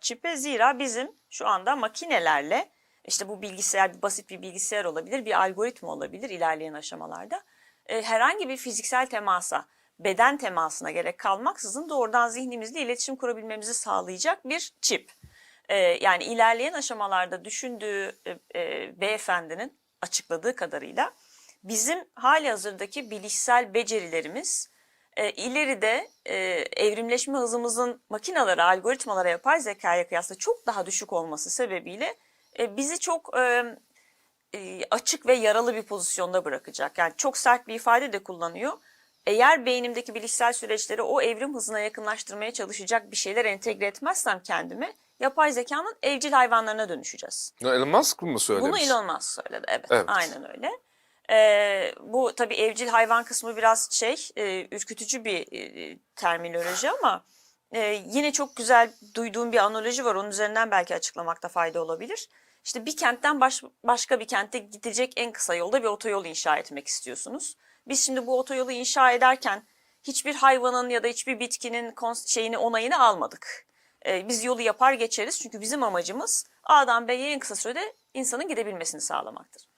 çipe zira bizim şu anda makinelerle işte bu bilgisayar basit bir bilgisayar olabilir, bir algoritma olabilir ilerleyen aşamalarda. E, herhangi bir fiziksel temasa, beden temasına gerek kalmaksızın doğrudan zihnimizle iletişim kurabilmemizi sağlayacak bir çip. E, yani ilerleyen aşamalarda düşündüğü e, e, beyefendinin açıkladığı kadarıyla bizim hali hazırdaki bilişsel becerilerimiz e, ileride e, evrimleşme hızımızın makinalara, algoritmalara, yapay zekaya kıyasla çok daha düşük olması sebebiyle e, bizi çok e, e, açık ve yaralı bir pozisyonda bırakacak. Yani çok sert bir ifade de kullanıyor. Eğer beynimdeki bilişsel süreçleri o evrim hızına yakınlaştırmaya çalışacak bir şeyler entegre etmezsem kendime yapay zekanın evcil hayvanlarına dönüşeceğiz. Elon Musk mı söylemiş? Bunu Elon Musk söyledi. Evet, Evet. aynen öyle. Ee, bu tabii evcil hayvan kısmı biraz şey e, ürkütücü bir e, terminoloji ama e, yine çok güzel duyduğum bir analoji var. Onun üzerinden belki açıklamakta fayda olabilir. İşte bir kentten baş- başka bir kente gidecek en kısa yolda bir otoyol inşa etmek istiyorsunuz. Biz şimdi bu otoyolu inşa ederken hiçbir hayvanın ya da hiçbir bitkinin şeyini onayını almadık. Ee, biz yolu yapar geçeriz çünkü bizim amacımız A'dan B'ye en kısa sürede insanın gidebilmesini sağlamaktır.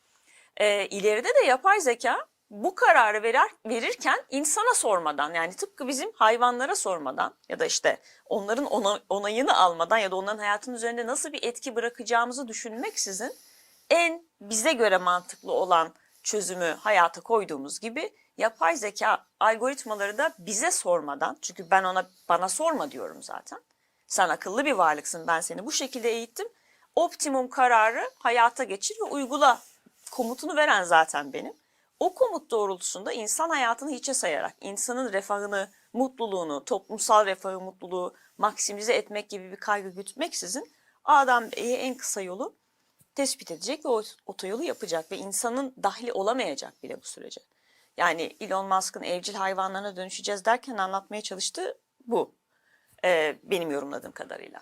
Ee, ileride de yapay zeka bu kararı verir, verirken insana sormadan yani tıpkı bizim hayvanlara sormadan ya da işte onların ona- onayını almadan ya da onların hayatının üzerinde nasıl bir etki bırakacağımızı düşünmeksizin en bize göre mantıklı olan çözümü hayata koyduğumuz gibi yapay zeka algoritmaları da bize sormadan çünkü ben ona bana sorma diyorum zaten. Sen akıllı bir varlıksın ben seni bu şekilde eğittim. Optimum kararı hayata geçir ve uygula komutunu veren zaten benim. O komut doğrultusunda insan hayatını hiçe sayarak, insanın refahını, mutluluğunu, toplumsal refahı, mutluluğu maksimize etmek gibi bir kaygı gütmeksizin A'dan B'ye en kısa yolu tespit edecek ve o otoyolu yapacak ve insanın dahli olamayacak bile bu sürece. Yani Elon Musk'ın evcil hayvanlarına dönüşeceğiz derken anlatmaya çalıştığı bu. Ee, benim yorumladığım kadarıyla.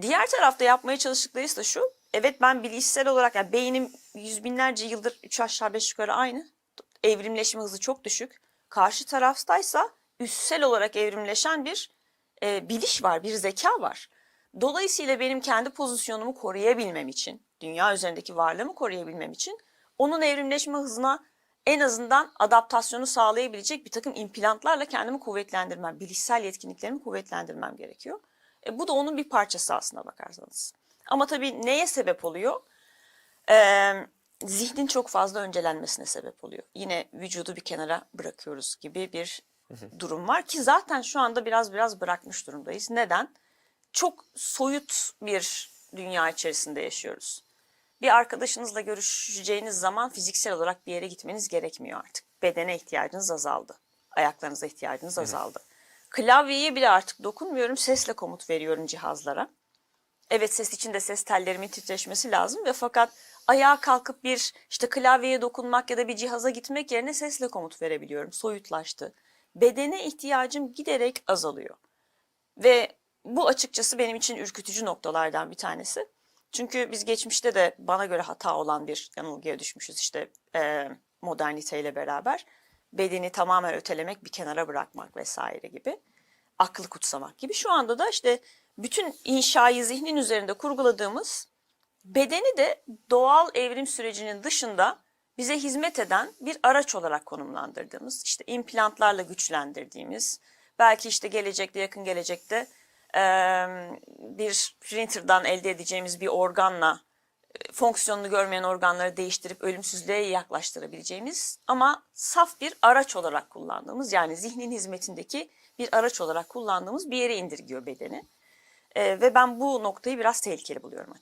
Diğer tarafta yapmaya çalıştıkları ise şu. Evet ben bilişsel olarak yani beynim yüz binlerce yıldır üç aşağı beş yukarı aynı. Evrimleşme hızı çok düşük. Karşı taraftaysa üstsel olarak evrimleşen bir e, biliş var, bir zeka var. Dolayısıyla benim kendi pozisyonumu koruyabilmem için, dünya üzerindeki varlığımı koruyabilmem için onun evrimleşme hızına en azından adaptasyonu sağlayabilecek bir takım implantlarla kendimi kuvvetlendirmem, bilişsel yetkinliklerimi kuvvetlendirmem gerekiyor. E, bu da onun bir parçası aslına bakarsanız. Ama tabii neye sebep oluyor? Ee, zihnin çok fazla öncelenmesine sebep oluyor. Yine vücudu bir kenara bırakıyoruz gibi bir durum var ki zaten şu anda biraz biraz bırakmış durumdayız. Neden? Çok soyut bir dünya içerisinde yaşıyoruz. Bir arkadaşınızla görüşeceğiniz zaman fiziksel olarak bir yere gitmeniz gerekmiyor artık. Bedene ihtiyacınız azaldı. Ayaklarınıza ihtiyacınız azaldı. Klavyeye bile artık dokunmuyorum. Sesle komut veriyorum cihazlara. Evet ses için de ses tellerimin titreşmesi lazım ve fakat ayağa kalkıp bir işte klavyeye dokunmak ya da bir cihaza gitmek yerine sesle komut verebiliyorum. Soyutlaştı. Bedene ihtiyacım giderek azalıyor. Ve bu açıkçası benim için ürkütücü noktalardan bir tanesi. Çünkü biz geçmişte de bana göre hata olan bir yanılgıya düşmüşüz işte e, moderniteyle beraber. Bedeni tamamen ötelemek, bir kenara bırakmak vesaire gibi. Aklı kutsamak gibi. Şu anda da işte bütün inşayı zihnin üzerinde kurguladığımız bedeni de doğal evrim sürecinin dışında bize hizmet eden bir araç olarak konumlandırdığımız, işte implantlarla güçlendirdiğimiz, belki işte gelecekte yakın gelecekte bir printer'dan elde edeceğimiz bir organla fonksiyonunu görmeyen organları değiştirip ölümsüzlüğe yaklaştırabileceğimiz ama saf bir araç olarak kullandığımız yani zihnin hizmetindeki bir araç olarak kullandığımız bir yere indirgiyor bedeni. Ee, ve ben bu noktayı biraz tehlikeli buluyorum